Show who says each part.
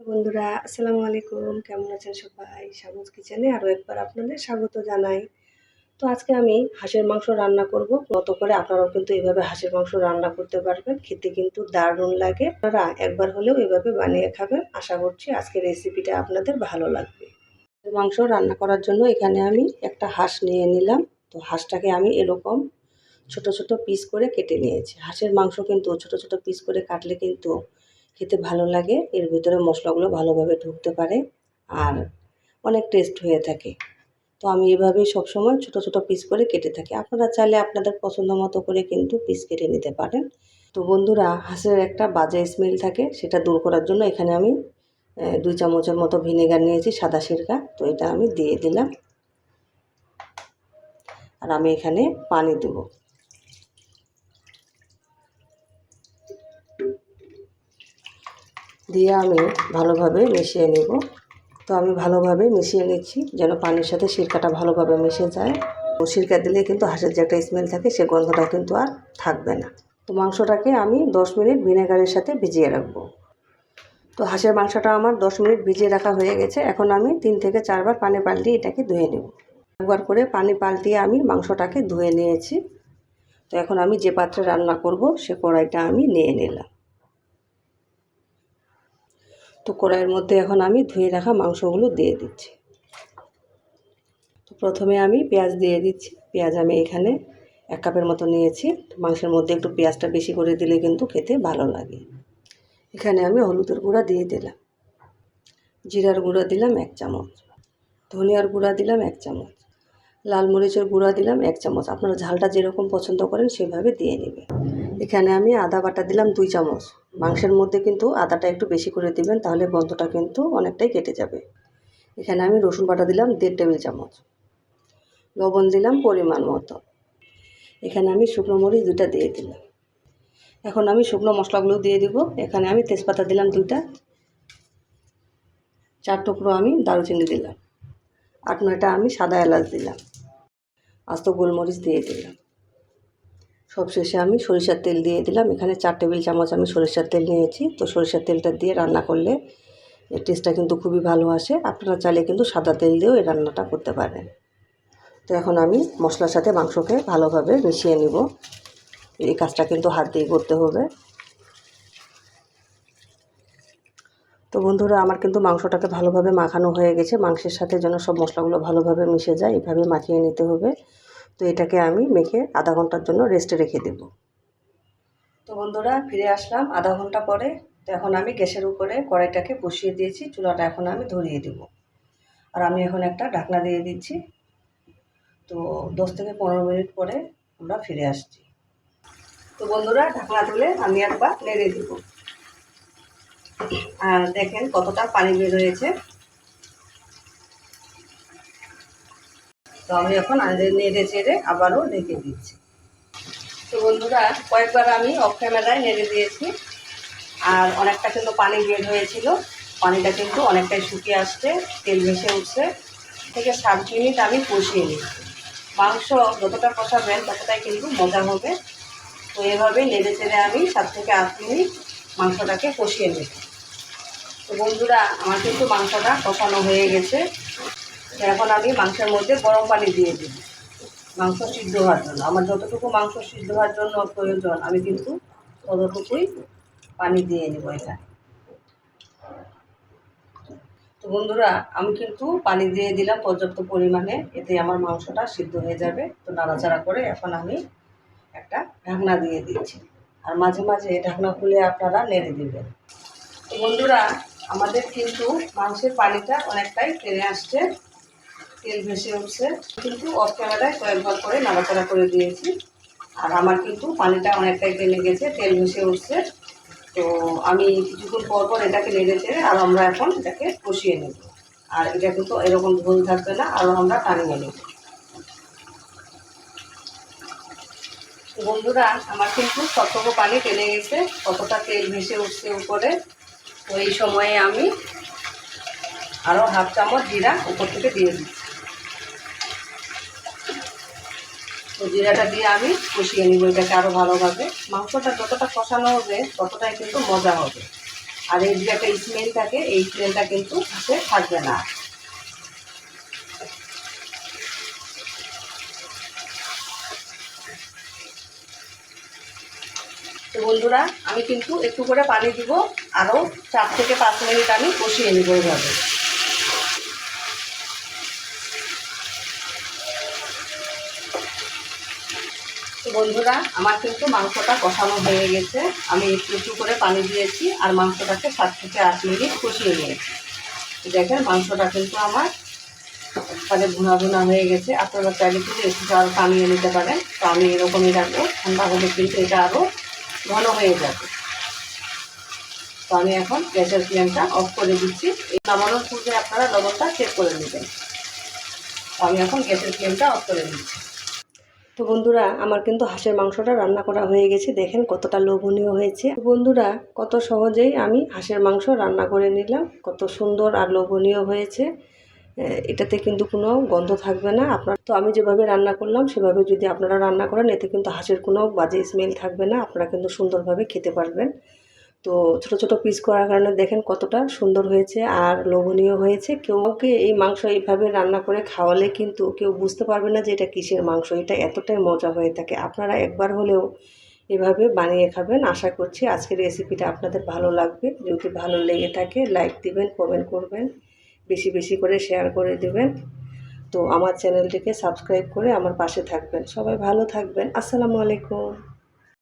Speaker 1: বন্ধুরা, আসসালামু আলাইকুম। কেমন আছেন সবাই? সামুজ কিচেনে আরও একবার আপনাদের স্বাগত জানাই। তো আজকে আমি হাঁসের মাংস রান্না করব। মতো করে আপনারাও কিন্তু এইভাবে হাঁসের মাংস রান্না করতে পারবেন। খেতে কিন্তু দারুণ লাগে। আপনারা একবার হলেও এভাবে বানিয়ে খাবেন। আশা করছি আজকের রেসিপিটা আপনাদের ভালো লাগবে। মাংস রান্না করার জন্য এখানে আমি একটা হাঁস নিয়ে নিলাম। তো হাঁসটাকে আমি এরকম ছোট ছোট পিস করে কেটে নিয়েছি। হাঁসের মাংস কিন্তু ছোট ছোট পিস করে কাটলে কিন্তু খেতে ভালো লাগে, এর ভিতরে মশলাগুলো ভালোভাবে ঢুকতে পারে আর অনেক টেস্ট হয়ে থাকে। তো আমি এভাবেই সবসময় ছোট ছোট পিস করে কেটে থাকি। আপনারা চাইলে আপনাদের পছন্দ মতো করে কিন্তু পিস কেটে নিতে পারেন। তো বন্ধুরা, হাঁসের একটা বাজে স্মেল থাকে, সেটা দূর করার জন্য এখানে আমি দুই চামচের মতো ভিনেগার নিয়েছি, সাদা সিরকা। তো এটা আমি দিয়ে দিলাম। আর আমি এখানে পানি দেবো। দিয়ে আমি ভালোভাবে মিশিয়ে নেব। তো আমি ভালোভাবে মিশিয়ে নিচ্ছি যেন পানির সাথে সিরকাটা ভালোভাবে মিশে যায়। ও সিরকা দিলে কিন্তু হাঁসের যে একটা স্মেল থাকে সে গন্ধটা কিন্তু আর থাকবে না। তো মাংসটাকে আমি দশ মিনিট ভিনেগারের সাথে ভিজিয়ে রাখব। তো হাঁসের মাংসটা আমার দশ মিনিট ভিজিয়ে রাখা হয়ে গেছে। এখন আমি তিন থেকে চারবার পানি পাল্টিয়ে এটাকে ধুয়ে নেব। একবার করে পানি পাল্টিয়ে আমি মাংসটাকে ধুয়ে নিয়েছি। তো এখন আমি যে পাত্রে রান্না করব সে কড়াইটা আমি নিয়ে নিলাম। তো কড়াইয়ের মধ্যে এখন আমি ধুয়ে রাখা মাংসগুলো দিয়ে দিচ্ছি। তো প্রথমে আমি পেঁয়াজ দিয়ে দিচ্ছি। পেঁয়াজ আমি এখানে এক কাপের মতো নিয়েছি। মাংসের মধ্যে একটু পেঁয়াজটা বেশি করে দিলে কিন্তু খেতে ভালো লাগে। এখানে আমি হলুদের গুঁড়া দিয়ে দিলাম। জিরার গুঁড়া দিলাম এক চামচ। ধনিয়ার গুঁড়া দিলাম এক চামচ। লাল মরিচের গুঁড়া দিলাম এক চামচ। আপনারা ঝালটা যেরকম পছন্দ করেন সেভাবে দিয়ে নেবেন। এখানে আমি আদা বাটা দিলাম দুই চামচ। মাংসের মধ্যে কিন্তু আদাটা একটু বেশি করে দিবেন, তাহলে গন্ধটা কিন্তু অনেকটাই কেটে যাবে। এখানে আমি রসুন বাটা দিলাম দেড় টেবিল চামচ। লবণ দিলাম পরিমাণ মতো। এখানে আমি শুকনো মরিচ দুটা দিয়ে দিলাম। এখন আমি শুকনো মশলাগুলো দিয়ে দিব। এখানে আমি তেজপাতা দিলাম দুইটা। চার টুকরো আমি দারুচিনি দিলাম। আট নয়টা আমি সাদা এলাচ দিলাম। আস্ত গোলমরিচ দিয়ে দিলাম। সবশেষে আমি সরিষার তেল দিয়ে দিলাম। এখানে চার টেবিল চামচ আমি সরিষার তেল নিয়েছি। তো সরিষার তেলটা দিয়ে রান্না করলে টেস্টটা কিন্তু খুবই ভালো আসে। আপনারা চাইলে কিন্তু সাদা তেল দিয়েও এই রান্নাটা করতে পারেন। তো এখন আমি মশলার সাথে মাংসকে ভালোভাবে মিশিয়ে নিব। এই কাজটা কিন্তু হাত দিয়ে করতে হবে। তো বন্ধুরা, আমার কিন্তু মাংসটাকে ভালোভাবে মাখানো হয়ে গেছে। মাংসের সাথে যেন সব মশলাগুলো ভালোভাবে মিশে যায়, এভাবে মাখিয়ে নিতে হবে। তো এটাকে আমি মেখে আধা ঘণ্টার জন্য রেস্টে রেখে দেব। তো বন্ধুরা, ফিরে আসলাম আধা ঘণ্টা পরে। তো এখন আমি গ্যাসের উপরে কড়াইটাকে বসিয়ে দিয়েছি, চুলাটা এখন আমি ধরিয়ে দেব। আর আমি এখন একটা ঢাকনা দিয়ে দিচ্ছি। তো দশ থেকে পনেরো মিনিট পরে আমরা ফিরে আসছি। তো বন্ধুরা, ঢাকনা তুলে আমি একবার নেড়ে দেব। আর দেখেন কতটা পানি বের হয়েছে। তো আমি এখন নেড়ে চেড়ে আবারও ঢেকে দিচ্ছি। তো বন্ধুরা, কয়েকবার আমি অফ ক্যামেরায় নেড়ে দিয়েছি। আর অনেকটা কিন্তু পানি বের হয়েছিল। পানিটা কিন্তু অনেকটাই শুকিয়ে আসছে, তেল ভেসে উঠছে। থেকে সাত মিনিট আমি কষিয়ে নিচ্ছি। মাংস যতটা কষাবেন ততটাই কিন্তু মজা হবে। তো এভাবে নেড়ে চেড়ে আমি সাত থেকে আট মিনিট মাংসটাকে কষিয়ে নেব তো বন্ধুরা, আমার কিন্তু মাংসটা কষানো হয়ে গেছে। এখন আমি মাংসের মধ্যে গরম পানি দিয়ে দিই। মাংস সিদ্ধ হওয়ার জন্য। আমার যতটুকু মাংস সিদ্ধ হওয়ার জন্য প্রয়োজন, আমি কিন্তু ততটুকুই পানি দিয়ে নেব এটা। তো বন্ধুরা, আমি কিন্তু পানি দিয়ে দিলাম পর্যাপ্ত পরিমাণে, এতে আমার মাংসটা সিদ্ধ হয়ে যাবে। তো নাড়াচাড়া করে এখন আমি একটা ঢাকনা দিয়ে দিচ্ছি। আর মাঝে মাঝে ঢাকনা খুলে আপনারা নেড়ে দেবেন। তো বন্ধুরা, আমাদের কিন্তু মাংসের পানিটা অনেকটাই টেনে আসছে। তেল ভেসে উঠছে। কিন্তু অফ ক্যামেরায় কয়েকবার করে নাড়াচাড়া করে দিয়েছি। আর আমার কিন্তু পানিটা অনেকটাই টেনে গেছে, তেল ভেসে উঠছে। তো আমি কিছুক্ষণ পর পর এটাকে নেড়ে চেড়ে আর আমরা এখন এটাকে কষিয়ে নেব। আর এটা কিন্তু এরকম ঝোল থাকবে না, আরও আমরা টানিয়ে নেব। বন্ধুরা, আমার কিন্তু সবটুকু পানি টেনে গেছে, কতটা তেল ভেসে উঠছে উপরে। তো এই সময়ে আমি আরও হাফ চামচ জিরা উপর থেকে দিয়ে দিচ্ছি। তো জিরাটা দিয়ে আমি কষিয়ে নিব, এটাকে আরও ভালোভাবে। মাংসটা যতটা কষানো হবে, ততটাই কিন্তু মজা হবে। আর এই যে একটা স্মেল থাকে, এই স্মেলটা কিন্তু হাতে থাকবে না। তো বন্ধুরা, আমি কিন্তু একটু করে পানি দিব আরও চার থেকে পাঁচ মিনিট আমি কষিয়ে নিব এইভাবে বন্ধুরা, আমার কিন্তু মাংসটা কষানো হয়ে গেছে। আমি একটু একটু করে পানি দিয়েছি আর মাংসটাকে সাত থেকে আট মিনিট কষিয়ে নিয়েছি। দেখেন, মাংসটা কিন্তু আমার তাহলে ভুনা ভুনা হয়ে গেছে। আপনারা চাইলে কিন্তু একটু আরও পানিয়ে নিতে পারেন। তো আমি এরকমই রাখব। ঠান্ডা হলে কিন্তু এটা আরও ঘন হয়ে যাবে। তো আমি এখন গ্যাসের ফ্লেমটা অফ করে দিচ্ছি। এই নামানোর পূর্বে আপনারা লবণটা চেক করে নেবেন। আমি এখন গ্যাসের ফ্লেমটা অফ করে দিচ্ছি। তো বন্ধুরা, আমার কিন্তু হাঁসের মাংসটা রান্না করা হয়ে গেছে। দেখেন কতটা লোভনীয় হয়েছে। বন্ধুরা, কত সহজেই আমি হাঁসের মাংস রান্না করে নিলাম। কত সুন্দর আর লোভনীয় হয়েছে। এটাতে কিন্তু কোনো গন্ধ থাকবে না। আপনার, তো আমি যেভাবে রান্না করলাম, সেভাবে যদি আপনারা রান্না করেন, এতে কিন্তু হাঁসের কোনো বাজে স্মেল থাকবে না। আপনারা কিন্তু সুন্দরভাবে খেতে পারবেন। তো ছোট ছোট পিস করার কারণে দেখেন কতটা সুন্দর হয়েছে আর লোভনীয় হয়েছে। কেউকে এই মাংস এইভাবে রান্না করে খাওয়ালে কিন্তু কেউ বুঝতে পারবে না যে এটা কিসের মাংস, এটা এতটাই মজা হয়ে থাকে। আপনারা একবার হলেও এভাবে বানিয়ে খাবেন। আশা করছি আজকের রেসিপিটা আপনাদের ভালো লাগবে। যদি ভালো লেগে থাকে লাইক দিবেন কমেন্ট করবেন, বেশি বেশি করে শেয়ার করে দেবেন। তো আমার চ্যানেলটিকে সাবস্ক্রাইব করে আমার পাশে থাকবেন। সবাই ভালো থাকবেন। আসসালামু আলাইকুম।